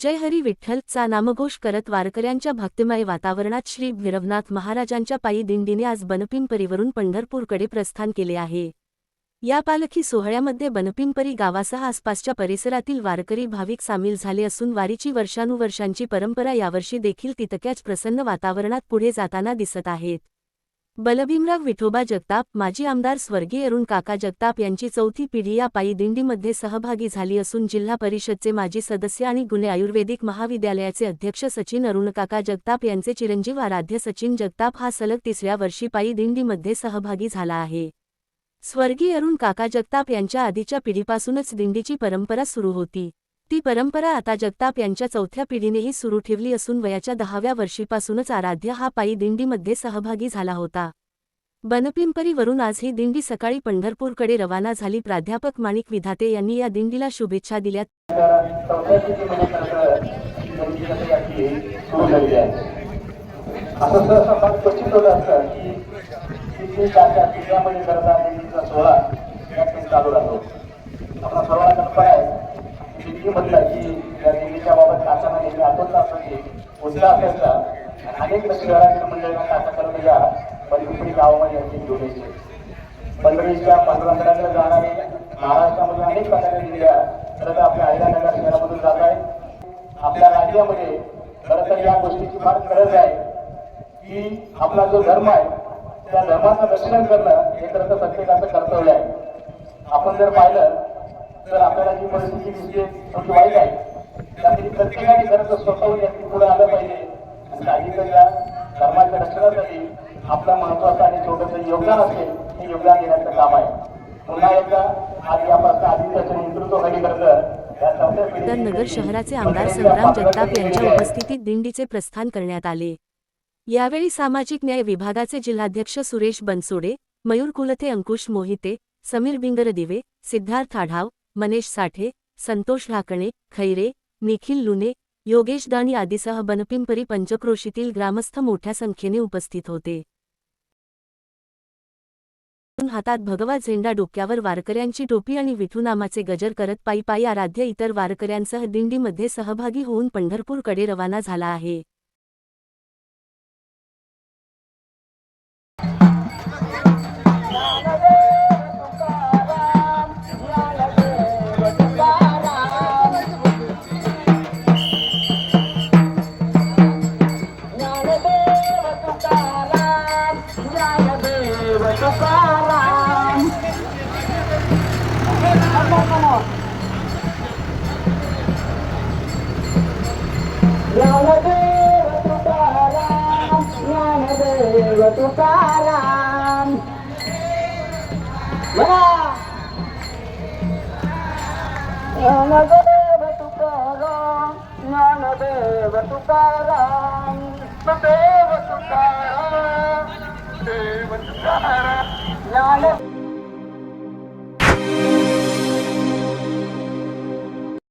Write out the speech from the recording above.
जय हरी विठ्ठल चा नामघोष करत वारकऱ्यांच्या भक्तिमय वातावरणात श्री भैरवनाथ महाराजांच्या पायी दिंडीने आज बनपिंपरीवरून पंढरपूरकडे प्रस्थान केले आहे. या पालखी सोहळ्यामध्ये बनपिंपरी गावासह आसपासच्या परिसरातील वारकरी भाविक सामील झाले असून वारीची वर्षानुवर्षांची परंपरा यावर्षी देखील तितक्याच प्रसन्न वातावरणात पुढे जाताना दिसत आहेत. बलभीमराव विठोबा जगताप माजी आमदार स्वर्गीय अरुण काका जगताप यांची चौथी पिढी या पायी दिंडीमध्ये सहभागी झाली असून जिल्हा परिषदचे माजी सदस्य आणि गुणे आयुर्वेदिक महाविद्यालयाचे अध्यक्ष सचिन अरुण काका जगताप यांचे चिरंजीव आराध्य सचिन जगताप हा सलग तिसऱ्या वर्षी पायी दिंडीमध्ये सहभागी झाला आहे. स्वर्गीय अरुण काका जगताप यांच्या आधीच्या पिढीपासूनच दिंडीची परंपरा सुरू होती. ती परंपरा आता जगताप यांच्या चौथ्या पिढीनेही सुरू ठेवली असून वयाच्या दहाव्या वर्षीपासूनच आराध्य हा पायी दिंडीमध्ये सहभागी झाला होता. बनपिंपरीवरून आज ही दिंडी सकाळी पंढरपूरकडे रवाना झाली. प्राध्यापक माणिक विधाते यांनी या दिंडीला शुभेच्छा दिल्या. सोहळा चौथ्या स्थितीमध्ये खरं त्यांची कसं याची सुरू झालेली आहे असं सहसा फार क्वचित होत असतं की तिथे चारच्या पिढ्यामध्ये करता दिल्लीचा सोहळा या ठिकाणी चालू राहतो आपला सर्वांना कल्पना आहे जे म्हटलं की या दिल्लीच्या बाबत काकांना नेहमी आठवत असतं उत्साह असायचा आणि अनेक शहरातील मंडळींना काकाकडे या बलकुपडी गावामध्ये यांची घेऊन यायचे पंढरीच्या जाणारे महाराष्ट्रामध्ये अनेक प्रकारे दिल्या खरं तर आपल्या अहिल्यानगर शहरामधून जात आहे. आपल्या राज्यामध्ये खरं तर या गोष्टीची फार गरज आहे की आपला जो धर्म आहे त्या धर्माचं रक्षण करणं हे खरं तर प्रत्येकाचं कर्तव्य आहे. आपण जर पाहिलं तर आपल्याला जी परिस्थिती दिसते थोडी वाईट आहे त्यासाठी प्रत्येकाने खरं तर स्वतःहून याची पुढे आलं पाहिजे. आणि या धर्माच्या रक्षणासाठी आपलं महत्वाचं आणि छोटंसं योगदान असेल हे योगदान देण्याचं काम आहे. पुन्हा एकदा आज यापासून आधी त्याचं नेतृत्व कधी करतं नगर शहराचे आमदार संग्राम जगताप यांच्या. उपस्थितीत दिंडीचे प्रस्थान करण्यात आले. यावेळी सामाजिक न्याय विभागाचे जिल्हाध्यक्ष सुरेश बनसोडे मयूर कुलथे अंकुश मोहिते समीर बिंगर दिवे सिद्धार्थ आढाव मनेश साठे संतोष लाकणे खैरे निखिल लुने योगेश दाणी आदीसह बनपिंपरी पंचक्रोशीतील ग्रामस्थ मोठ्या संख्येने उपस्थित होते. हातात भगवा झेंडा डोक्यावर वारकऱ्यांची टोपी आणि विठू नामाचे गजर करत पायी पायी आराध्य इतर वारकऱ्यांसह दिंडीमध्ये सहभागी होऊन पंढरपूरकडे रवाना झाला आहे. तुकाराम ज्ञानदेव तुकाराम ज्ञानदेव ज्ञानदेव तुकाराम देव तुकाराम देव तुकाराम. ज्ञान